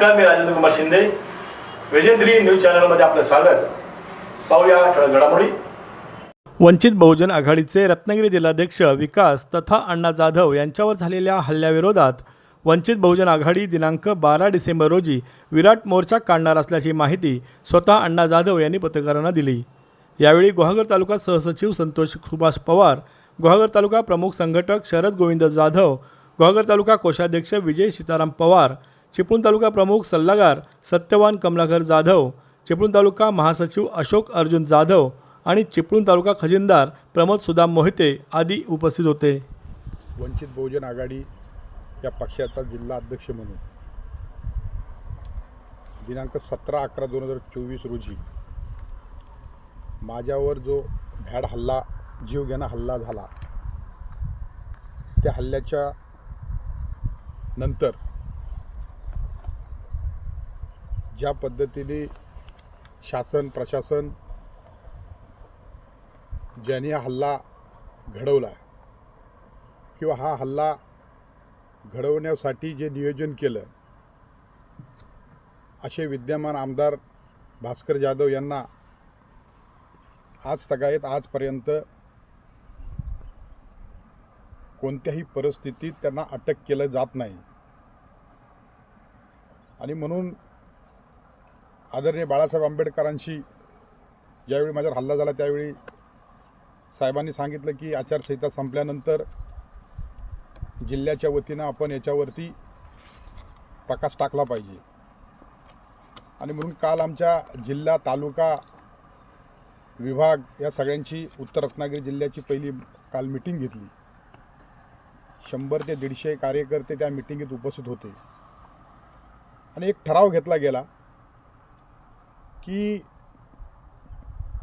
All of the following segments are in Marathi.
नमस्कार मी राजेंद्र कुमार शिंदे. वेजेंद्री न्यूज चॅनलमध्ये आपलं स्वागत. पाहूया ठळक घडामोडी. वंचित बहुजन आघाडीचे रत्नागिरी जिल्हाध्यक्ष विकास तथा अण्णा जाधव यांच्यावर झालेल्या हल्ल्याविरोधात वंचित बहुजन आघाडी दिनांक बारा डिसेंबर रोजी विराट मोर्चा काढणार असल्याची माहिती स्वतः अण्णा जाधव यांनी पत्रकारांना दिली. यावेळी गुहागर तालुका सहसचिव संतोष सुभाष पवार गुहागर तालुका प्रमुख संघटक शरद गोविंद जाधव गुहागर तालुका कोषाध्यक्ष विजय सीताराम पवार चिपळूण तालुका प्रमुख सल्लागार सत्यवान कमलाकर जाधव चिपळूण तालुका महासचिव अशोक अर्जुन जाधव आणि चिपळूण तालुका खजिनदार प्रमोद सुदाम मोहिते आदी उपस्थित होते. वंचित बहुजन आघाडी या पक्षाचा जिल्हा अध्यक्ष म्हणून दिनांक सतरा अकरा दोन हजार चोवीस रोजी माझ्यावर जो भ्याड हल्ला जीवघेणा हल्ला झाला त्या हल्ल्याच्या नंतर ज्या पद्धतीने शासन प्रशासन ज्यांनी हा हल्ला घडवला किंवा हा हल्ला घडवण्यासाठी जे नियोजन केलं असे विद्यमान आमदार भास्कर जाधव यांना आज सगळ्यात आजपर्यंत कोणत्याही परिस्थितीत त्यांना अटक केलं जात नाही. आणि म्हणून आदरणीय बाळासाहेब आंबेडकरांशी ज्यावेळी माझ्यावर हल्ला झाला त्यावेळी साहेबांनी सांगितलं की आचारसंहिता संपल्यानंतर जिल्ह्याच्या वतीनं आपण याच्यावरती प्रकाश टाकला पाहिजे. आणि म्हणून काल आमच्या जिल्हा तालुका विभाग या सगळ्यांची उत्तर रत्नागिरी जिल्ह्याची पहिली काल मिटिंग घेतली. शंभर ते दीडशे कार्यकर्ते त्या मिटिंगीत उपस्थित होते. आणि एक ठराव घेतला गेला की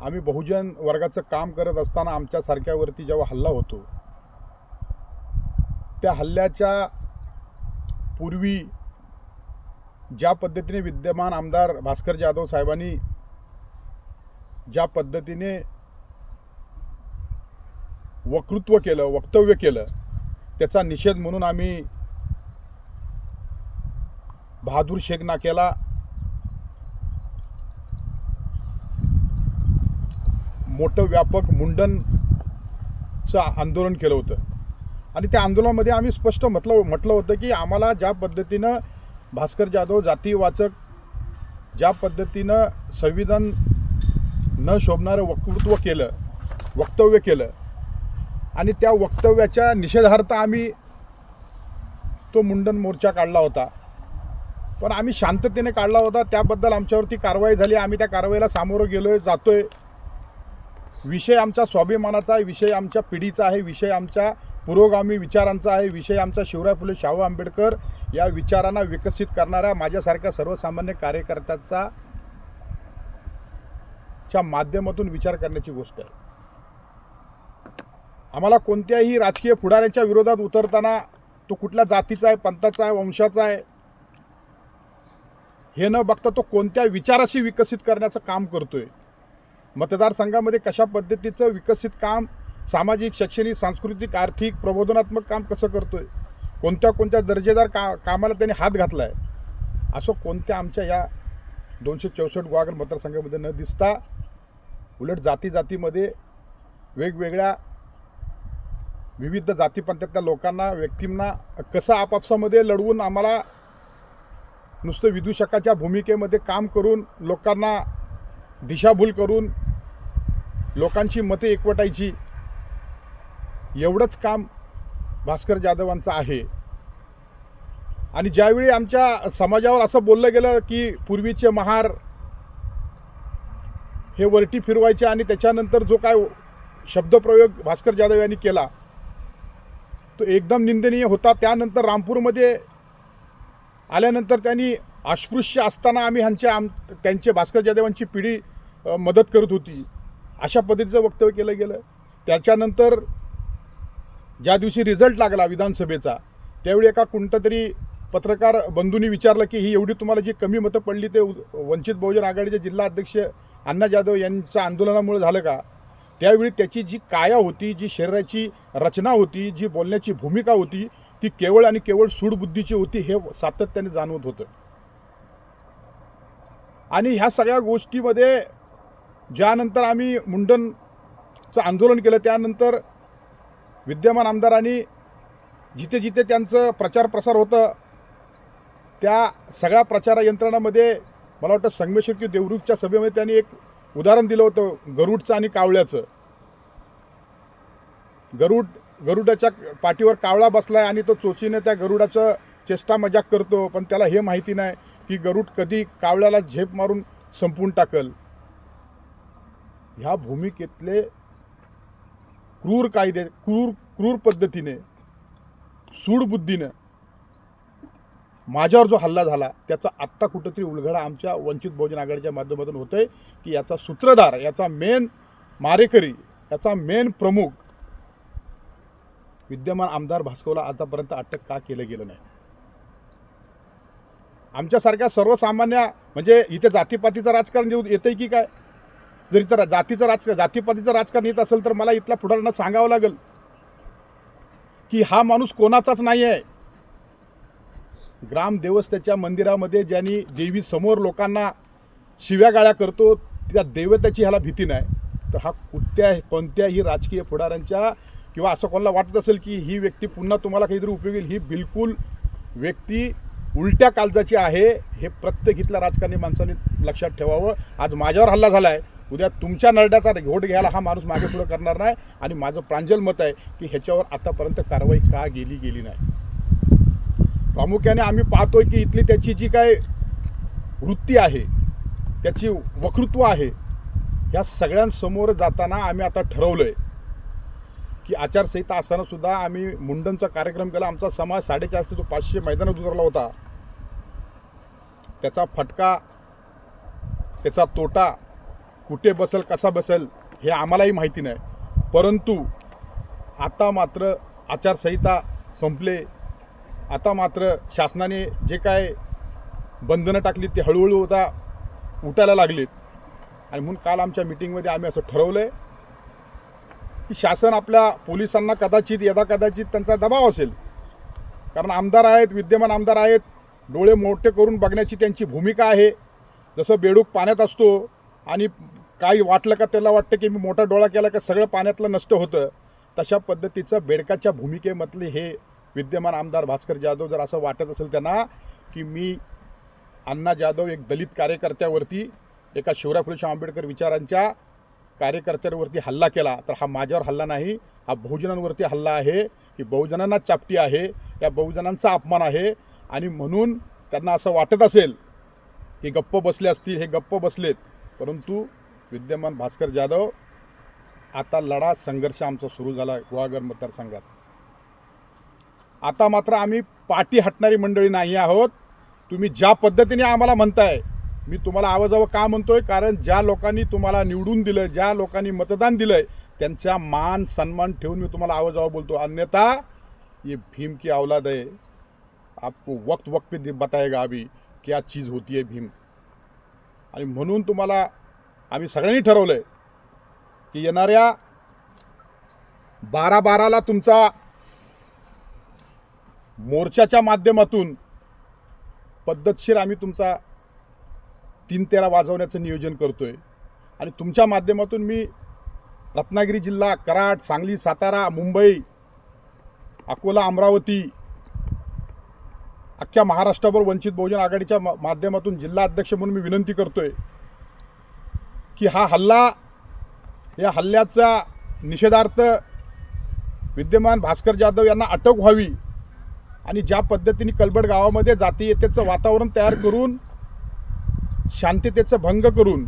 आम्ही बहुजन वर्गाचं काम करत असताना आमच्यासारख्यावरती जेव्हा हल्ला होतो त्या हल्ल्याच्या पूर्वी ज्या पद्धतीने विद्यमान आमदार भास्कर जाधव साहेबांनी ज्या पद्धतीने वक्तृत्व केलं वक्तव्य केलं त्याचा निषेध म्हणून आम्ही बहादूर शेख नाक्याला मोठं व्यापक मुंडनचं आंदोलन केलं होतं. आणि त्या आंदोलनामध्ये आम्ही स्पष्ट म्हटलं म्हटलं होतं की आम्हाला ज्या पद्धतीनं भास्कर जाधव जातीवाचक ज्या पद्धतीनं संविधान न शोभणारं वक्तृत्व केलं वक्तव्य केलं आणि त्या वक्तव्याच्या निषेधार्थ आम्ही तो मुंडन मोर्चा काढला होता. पण आम्ही शांततेने काढला होता त्याबद्दल आमच्यावरती कारवाई झाली आम्ही त्या कारवाईला सामोरं गेलो आहे जातो आहे विषय आमच्या स्वाभिमानाचा आहे विषय आमच्या पिढीचा आहे विषय आमच्या पुरोगामी विचारांचा आहे विषय आमचा शिवराय फुले शाहू आंबेडकर या विचारांना विकसित करणाऱ्या माझ्यासारख्या सर्वसामान्य कार्यकर्त्याचा च्या माध्यमातून विचार करण्याची गोष्ट आहे. आम्हाला कोणत्याही राजकीय पुढाऱ्यांच्या विरोधात उतरताना तो कुठल्या जातीचा आहे पंथाचा आहे वंशाचा आहे हे न बघता तो कोणत्या विचाराशी विकसित करण्याचं काम करतोय? मतदारसंघामध्ये कशा पद्धतीचं विकसित काम सामाजिक शैक्षणिक सांस्कृतिक आर्थिक प्रबोधनात्मक काम कसं करतो आहे कोणत्या कोणत्या दर्जेदार का कामाला त्यांनी हात घातला आहे असं कोणत्या आमच्या या दोनशे चौसष्ट गुहागर मतदारसंघामध्ये न दिसता उलट जाती जातीमध्ये वेगवेगळ्या विविध जातीपंथातल्या लोकांना व्यक्तींना कसं आपापसामध्ये लढवून आम्हाला नुसतं विदूषकाच्या भूमिकेमध्ये काम करून लोकांना दिशाभूल करून लोकांची मते एकवटायची. एवढंच काम भास्कर जाधवांचं आहे. आणि ज्यावेळी आमच्या समाजावर असं बोललं गेलं की पूर्वीचे महार हे वरटी फिरवायचे आणि त्याच्यानंतर जो काय शब्दप्रयोग भास्कर जाधव यांनी केला तो एकदम निंदनीय होता. त्यानंतर रामपूरमध्ये आल्यानंतर त्यांनी अस्पृश्य असताना आम्ही ह्यांचे आम त्यांचे भास्कर जाधवांची पिढी मदत करत होती. अशा पद्धतीचं वक्तव्य केलं गेलं. त्याच्यानंतर ज्या दिवशी रिझल्ट लागला विधानसभेचा त्यावेळी एका कोणतं तरी पत्रकार बंधूंनी विचारलं की ही एवढी तुम्हाला जी कमी मतं पडली ते वंचित बहुजन आघाडीचे जिल्हा अध्यक्ष अण्णा जाधव यांच्या आंदोलनामुळे झालं का? त्यावेळी त्याची जी काया होती जी शरीराची रचना होती जी बोलण्याची भूमिका होती ती केवळ आणि केवळ सूडबुद्धीची होती हे सातत्याने जाणवत होतं. आणि ह्या सगळ्या गोष्टीमध्ये ज्यानंतर आम्ही मुंडनचं आंदोलन केलं त्यानंतर विद्यमान आमदारांनी जिथे जिथे त्यांचं प्रचार प्रसार होतं त्या सगळ्या प्रचार यंत्रणामध्ये मला वाटतं संगमेश्वर की देवरुखच्या सभेमध्ये त्यांनी एक उदाहरण दिलं होतं गरुडचं आणि कावळ्याचं. गरुड गरुडाच्या पाठीवर कावळा बसलाय आणि तो चोचीने त्या गरुडाचं चेष्टा मजाक करतो पण त्याला हे माहिती नाही की गरुड कधी कावळ्याला झेप मारून संपवून टाकल. ह्या भूमिकेतले क्रूर कायदे क्रूर क्रूर पद्धतीने सूडबुद्धीनं माझ्यावर जो हल्ला झाला त्याचा आत्ता कुठंतरी उलगडा आमच्या वंचित बहुजन आघाडीच्या माध्यमातून होतोय की याचा सूत्रधार याचा मेन मारेकरी याचा मेन प्रमुख विद्यमान आमदार भास्कोला आतापर्यंत अटक का केलं गेलं नाही? आमच्यासारख्या सर्वसामान्य म्हणजे इथे जातीपातीचं राजकारण येऊ येतंय की काय? जर इथं जातीचं राजकारण जातीपातीचं राजकारण येत असेल तर मला इथल्या पुढाऱ्यांना सांगावं लागेल की हा माणूस कोणाचाच नाही आहे ग्रामदेवस्थेच्या मंदिरामध्ये ज्यांनी देवी समोर लोकांना शिव्या गाळ्या करतो त्या देवतेची ह्याला भीती नाही. तर हा कुठल्या कोणत्याही राजकीय पुढाऱ्यांच्या किंवा असं कोणाला वाटत असेल की ही व्यक्ती पुन्हा तुम्हाला काहीतरी उपयोगी येईल ही बिलकुल व्यक्ती उलट्या काळजाची आहे. हे प्रत्येक इथल्या राजकारणी माणसाने लक्षात ठेवावं. आज माझ्यावर हल्ला झाला आहे उद्या तुमच्या नरड्याचा घोट घ्यायला हा माणूस मागे पुढं करणार नाही. आणि माझं प्रांजल मत आहे की ह्याच्यावर आतापर्यंत कारवाई का गेली गेली नाही. प्रामुख्याने आम्ही पाहतोय की इथली त्याची जी काय वृत्ती आहे त्याची वक्तृत्व आहे या सगळ्यांसमोर जाताना आम्ही आता ठरवलं आहे की आचारसंहिता असतानासुद्धा आम्ही मुंडनचा कार्यक्रम केला. आमचा समाज साडेचारशे तो पाचशे मैदानात उतरला होता. त्याचा फटका त्याचा तोटा कुठे बसेल कसा बसेल हे आम्हालाही माहिती नाही. परंतु आता मात्र आचारसंहिता संपले. आता मात्र शासनाने जे काय बंधनं टाकली ते हळूहळू होता उठायला लागलीत. आणि म्हणून काल आमच्या मिटिंगमध्ये आम्ही असं ठरवलं आहे की शासन आपल्या पोलिसांना कदाचित यदा कदाचित त्यांचा दबाव असेल. कारण आमदार आहेत विद्यमान आमदार आहेत डोळे मोठे करून बघण्याची त्यांची भूमिका आहे. जसं बेडूक पाण्यात असतो आणि काही वाटलं का त्याला वाटतं की मी मोठा डोळा केला का सगळं पाण्यातलं नष्ट होतं. तशा पद्धतीचं बेडकाच्या भूमिकेमधले हे विद्यमान आमदार भास्कर जाधव जर असं वाटत असेल त्यांना की मी अण्णा जाधव एक दलित कार्यकर्त्यावरती एका शिवराय फुले आंबेडकर विचारांच्या कार्यकर्त्यांवरती हल्ला केला तर हा माझ्यावर हल्ला नाही हा बहुजनांवरती हल्ला आहे ही बहुजनांना चापटी आहे या बहुजनांचा अपमान आहे. आणि म्हणून त्यांना असं वाटत असेल की गप्प बसले असतील हे गप्प बसलेत परंतु विद्यमान भास्कर जाधव आता लढा संघर्ष आमचा सुरू झाला गुहागर मतदारसंघात. आता मात्र आम्ही पाठी हटणारी मंडळी नाही आहोत. तुम्ही ज्या पद्धतीने आम्हाला म्हणताय मी तुम्हाला आवाजावं का म्हणतोय? कारण ज्या लोकांनी तुम्हाला निवडून दिलं ज्या लोकांनी मतदान दिलंय त्यांचा मान सन्मान ठेवून मी तुम्हाला आवाजावं बोलतो. अन्यथा ये भीम की औलाद आहे आपको वक्त वक्त पे बताएगा अभी क्या चीज़ होती है भीम. आणि म्हणून तुम्हाला आम्ही सगळ्यांनी ठरवलं आहे की येणाऱ्या बारा बाराला तुमचा मोर्चाच्या माध्यमातून पद्धतशीर आम्ही तुमचा तीन तेरा वाजवण्याचं नियोजन करतो आहे आणि तुमच्या माध्यमातून मी रत्नागिरी जिल्हा कराड सांगली सातारा मुंबई अकोला अमरावती अख्ख्या महाराष्ट्रावर वंचित बहुजन आघाडीच्या मा- माध्यमातून जिल्हा अध्यक्ष म्हणून मी विनंती करतोय की हा हल्ला या हल्ल्याचा निषेधार्थ विद्यमान भास्कर जाधव यांना अटक व्हावी आणि ज्या पद्धतीने कलबड गावामध्ये जातीयतेचं वातावरण तयार करून शांततेचं भंग करून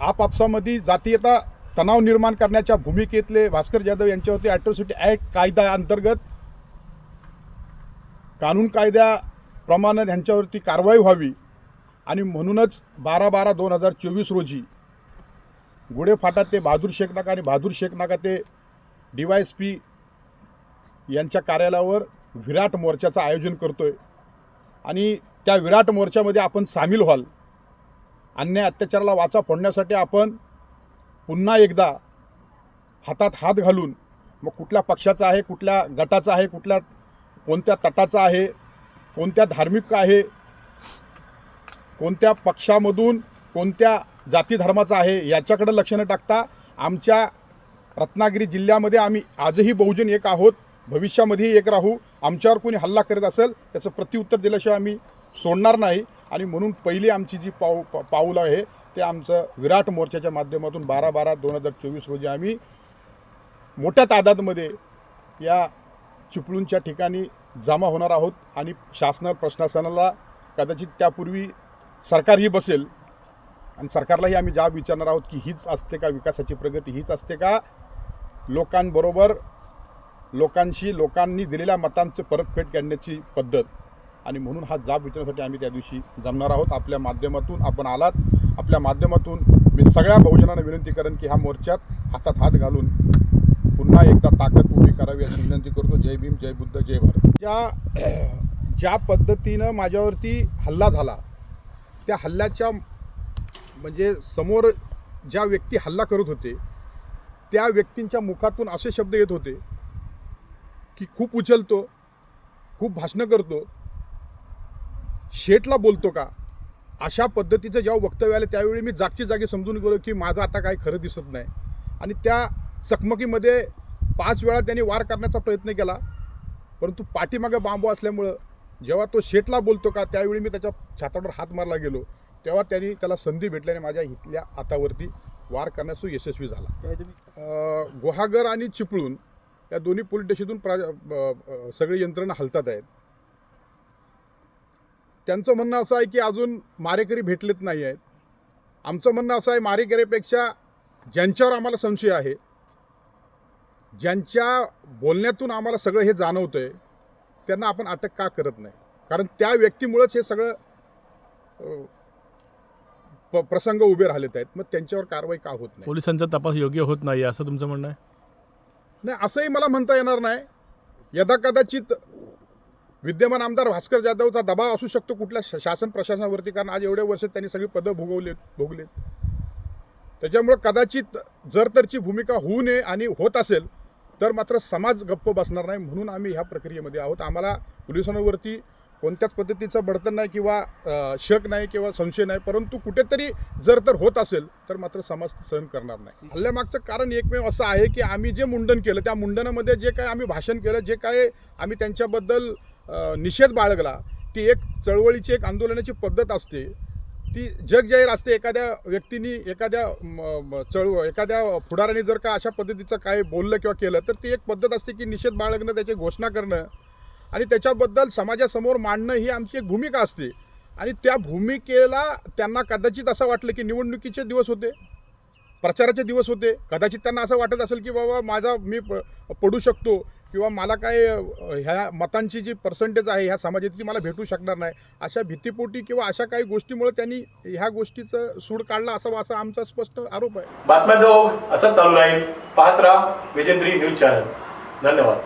आपापसामध्ये जातीयता तणाव निर्माण करण्याच्या भूमिकेतले भास्कर जाधव यांच्यावरती ॲट्रॉसिटी ॲक्ट कायदा अंतर्गत कानून कायद्याप्रमाणे त्यांच्यावरती कारवाई व्हावी आणि म्हणूनच बारा बारा दोन हजार चोवीस रोजी गुढेफाटा ते बहादूर शेख नाका आणि बहादूर शेख नाका ते डी वाय एस पी यांच्या कार्यालयावर विराट मोर्चाचं आयोजन करतो आहे आणि त्या विराट मोर्चामध्ये आपण सामील व्हाल. अन्याय अत्याचाराला वाचा फोडण्यासाठी आपण पुन्हा एकदा हातात हात घालून मग कुठल्या पक्षाचा आहे कुठल्या गटाचा आहे कुठल्या कोणत्या तटाचा आहे कोणत्या धार्मिक आहे कोणत्या पक्षामधून कोणत्या जाती धर्माचा आहे याच्याकडे लक्ष न टाकता आमच्या रत्नागिरी जिल्ह्यामध्ये आम्ही आजही बहुजन एक आहोत. भविष्यामध्येही एक राहू. आमच्यावर कोणी हल्ला करत असेल त्याचं प्रत्युत्तर दिल्याशिवाय आम्ही सोडणार नाही. आणि म्हणून पहिली आमची जी पाऊ पा- पाऊल आहे ते आमचं विराट मोर्चाच्या माध्यमातून बारा बारा दोन हजार चोवीस रोजी आम्ही मोठ्या तादादमध्ये या चिपळूणच्या ठिकाणी जमा होणार आहोत आणि शासना प्रशासनाला कदाचित त्यापूर्वी सरकारही बसेल. आणि सरकारलाही आम्ही जाब विचारणार आहोत की हीच असते का विकासाची प्रगती हीच असते का? लोकांबरोबर लोकांशी लोकांनी दिलेल्या मतांचं परतफेड करण्याची पद्धत. आणि म्हणून हा जाब विचारण्यासाठी आम्ही त्या दिवशी जमणार आहोत. आपल्या माध्यमातून आपण आलात. आपल्या माध्यमातून मी सगळ्या बहुजनांना विनंती करेन की हा मोर्चात हातात हात घालून पुन्हा एकदा ताकद उभी करावी अशी विनंती करतो. जय भीम जय बुद्ध जय भारत. ज्या ज्या पद्धतीनं माझ्यावरती हल्ला झाला त्या हल्ल्याच्या म्हणजे समोर ज्या व्यक्ती हल्ला करत होते त्या व्यक्तींच्या मुखातून असे शब्द येत होते की खूप उचलतो खूप भाषणं करतो शेटला बोलतो का? अशा पद्धतीचं जेव्हा वक्तव्य आलं त्यावेळी मी जागची जागी समजून गेलो की माझं आता काही खरं दिसत नाही. आणि त्या चकमकीमध्ये पाच वेळा त्यांनी वार करण्याचा प्रयत्न केला परंतु पाठीमागे बांबू असल्यामुळं जेव्हा तो शेटला बोलतो का त्यावेळी मी त्याच्या छातावर हात मारला गेलो. तेव्हा त्यांनी त्याला संधी भेटल्याने माझ्या इथल्या हातावरती वार करण्यास तो यशस्वी झाला. गुहागर आणि चिपळूण या दोन्ही पोलीस स्टेशनतून प्रा सगळी यंत्रणा हलतात आहेत. त्यांचं म्हणणं असं आहे की अजून मारेकरी भेटलेत नाही आहेत आमचं म्हणणं असं आहे मारेकरीपेक्षा ज्यांच्यावर आम्हाला संशय आहे ज्यांच्या बोलण्यातून आम्हाला सगळं हे जाणवतंय त्यांना आपण अटक का करत नाही? कारण त्या व्यक्तीमुळंच हे सगळं प- प्रसंग उभे राहिलेत आहेत. मग त्यांच्यावर कारवाई का होत नाही? पोलिसांचा तपास योग्य होत नाही असं तुमचं म्हणणं आहे? नाही असंही मला म्हणता येणार नाही. यदा कदाचित विद्यमान आमदार भास्कर जाधवचा दबाव असू शकतो कुठल्या श- शासन प्रशासनावरती कारण आज एवढ्या वर्ष त्यांनी सगळी पदं भोगवलेत भोगलेत. त्याच्यामुळं कदाचित जर तरची भूमिका होऊ नये आणि होत असेल तर मात्र समाज गप्प बसणार नाही म्हणून आम्ही ह्या प्रक्रियेमध्ये आहोत. आम्हाला पोलिसांवरती कोणत्याच पद्धतीचं बडतन नाही किंवा शक नाही किंवा संशय नाही. परंतु कुठेतरी जर तर होत असेल तर मात्र समाज सहन करणार नाही. हल्ल्यामागचं कारण एकमेव असं आहे की आम्ही जे मुंडन केलं त्या मुंडनामध्ये जे काय आम्ही भाषण केलं जे काय आम्ही त्यांच्याबद्दल निषेध बाळगला ती एक चळवळीची एक आंदोलनाची पद्धत असते. ती जग जाहीर असते. एखाद्या व्यक्तीनी एखाद्या म, चळवळ एखाद्या पुढाऱ्याने जर का अशा पद्धतीचं काय बोललं किंवा केलं तर ती एक पद्धत असते की निषेध बाळगणं त्याची घोषणा करणं आणि त्याच्याबद्दल समाजासमोर मांडणं ही आमची एक भूमिका असते. आणि त्या भूमिकेला त्यांना कदाचित असं वाटलं की निवडणुकीचे दिवस होते प्रचाराचे दिवस होते. कदाचित त्यांना असं वाटत असेल की बाबा माझा मी प- पडू शकतो. किंवा मला काय ह्या मतांची जी पर्सेंटेज आहे ह्या समाजाची ती मला भेटू शकणार नाही अशा भीतीपोटी किंवा अशा काही गोष्टीमुळे त्यांनी ह्या गोष्टीचं सूड काढला असावा असा आमचा स्पष्ट आरोप आहे. बातम्याचा ओघ असं चालू राहील. पाहत राहा विजेंद्री न्यूज चॅनल. धन्यवाद.